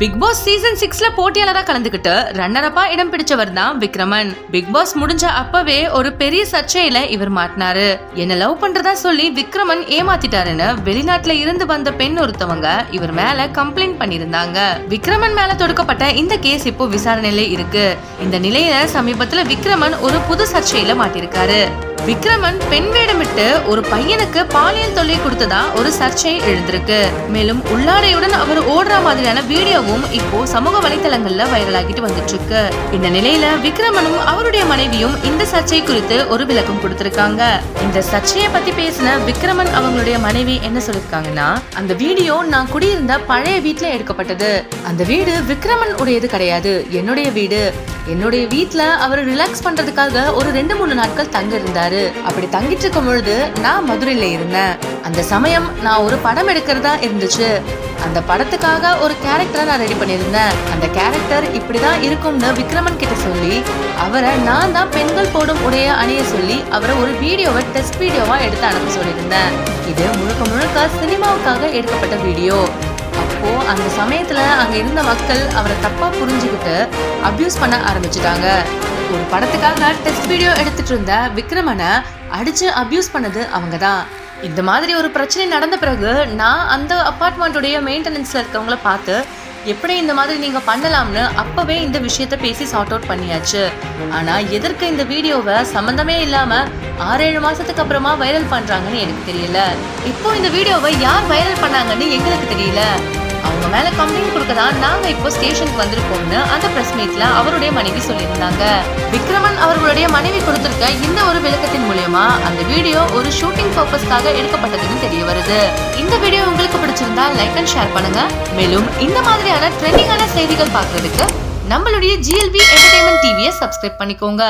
Big Boss season சிக்ஸ்ல போட்டியாளரா கலந்துக்கிட்டு ரன்னரப்பா இடம் பிடிச்சவர் தான் விக்ரமன். பிக் பாஸ் முடிஞ்ச அப்பவே ஒரு பெரிய சர்ச்சையில இவர் மாட்டினாரு. என்ன லவ் பண்றதா சொல்லி விக்ரமன் ஏமாத்திட்டாருன்னு வெளிநாட்டுல இருந்து வந்த பெண் ஒருத்தவங்க இவர் மேல கம்ப்ளைண்ட் பண்ணிருந்தாங்க விக்ரமன் மேல தொடுக்கப்பட்ட இந்த கேஸ் இப்போ விசாரணையில இருக்கு. இந்த நிலையில சமீபத்துல விக்ரமன் ஒரு புது சர்ச்சையில மாட்டிருக்காரு விக்ரமன் பெண் வேடமிட்டு ஒரு பையனுக்கு பாலியல் தொல்லை கொடுத்ததா ஒரு சர்ச்சை எழுந்திருக்கு. மேலும் உள்ளாடையுடன் அவர் ஓடுற மாதிரியான வீடியோவும் இப்போ சமூக வலைதளங்கள்ல வைரலாகிட்டு வந்துட்டு இருக்கு இந்த நிலையில விக்ரமனும் அவருடைய மனைவியும் இந்த சர்ச்சை குறித்து ஒரு விளக்கம் கொடுத்திருக்காங்க. இந்த சர்ச்சையை பத்தி பேசின விக்ரமன் அவங்களுடைய மனைவி என்ன சொல்லிருக்காங்கன்னா அந்த வீடியோ நான் குடியிருந்த பழைய வீட்டுல எடுக்கப்பட்டது. அந்த வீடு விக்ரமன் உடையது கிடையாது. என்னுடைய வீடு. என்னுடைய வீட்ல அவர் ரிலாக்ஸ் பண்றதுக்காக ஒரு ரெண்டு மூணு நாட்கள் தங்க இருந்தாரு அப்படி தங்கிட்டு இருக்கும் பொழுது நான் மதுரையில இருந்தேன். அந்த சமயம் நான் ஒரு படம் எடுக்கிறதா இருந்துச்சு. அந்த படத்துக்காக ஒரு கேரக்டரை நான் ரெடி பண்ணியிருந்தேன். அந்த கேரக்டர் இப்படிதான் இருக்கும்னு விக்ரமன் கிட்ட சொல்லி அவரை நான் தான் பெண்கள் போடும் உடைய அணிய சொல்லி அவரை ஒரு வீடியோவை டெஸ்ட் வீடியோவா எடுத்து அனுப்ப சொல்லியிருந்தேன். இது முழுக்க முழுக்க சினிமாவுக்காக எடுக்கப்பட்ட வீடியோ. அப்போ அந்த சமயத்துல அங்க இருந்த மக்கள் அவரை தப்பா புரிஞ்சுக்கிட்டு அபியூஸ் பண்ண ஆரம்பிச்சிட்டாங்க. ஒரு படத்துக்காக டெஸ்ட் வீடியோ எடுத்துட்டு இருந்த விக்ரமனை அடிச்சு அபியூஸ் பண்ணது அவங்க தான் இந்த மாதிரி ஒரு பிரச்சனை நடந்த பிறகு நான் அந்த அப்பார்ட்மெண்ட்டுடைய மெயின்டெனன்ஸ்ல இருக்கவங்கள பார்த்து எப்படி இந்த மாதிரி நீங்க பண்ணலாம்னு அப்பவே இந்த விஷயத்த பேசி சார்ட் அவுட் பண்ணியாச்சு. ஆனா எதற்கு இந்த வீடியோவை சம்பந்தமே இல்லாம ஆறேழு மாசத்துக்கு அப்புறமா வைரல் பண்றாங்கன்னு எனக்கு தெரியல. இப்போ இந்த வீடியோவை யார் வைரல் பண்ணாங்கன்னு எங்களுக்கு தெரியல. அவங்க மேல கம்ப்ளைண்ட் கொடுக்க தான் நாங்க இப்போ ஸ்டேஷனுக்கு வந்திருக்கோம்னு அந்த பிரஸ் மீட்ல அவருடைய மனைவி சொல்லியிருந்தாங்க. விக்ரமன் அவர்களுடைய மனைவி கொடுத்திருக்க இந்த ஒரு விளக்கத்தின் மூலயமா அந்த வீடியோ ஒரு ஷூட்டிங் பர்பஸ்க்காக எடுக்கப்பட்டதுன்னு தெரிய வருது. இந்த வீடியோ உங்களுக்கு பிடிச்சிருந்தா லைக் அண்ட் ஷேர் பண்ணுங்க. மேலும் இந்த மாதிரியான ட்ரெண்டிங்கான செய்திகள் பார்க்கறதுக்கு நம்மளுடைய ஜிஎல்பி என்டர்டைன்மெண்ட் டிவியை சப்ஸ்கிரைப் பண்ணிக்கோங்க.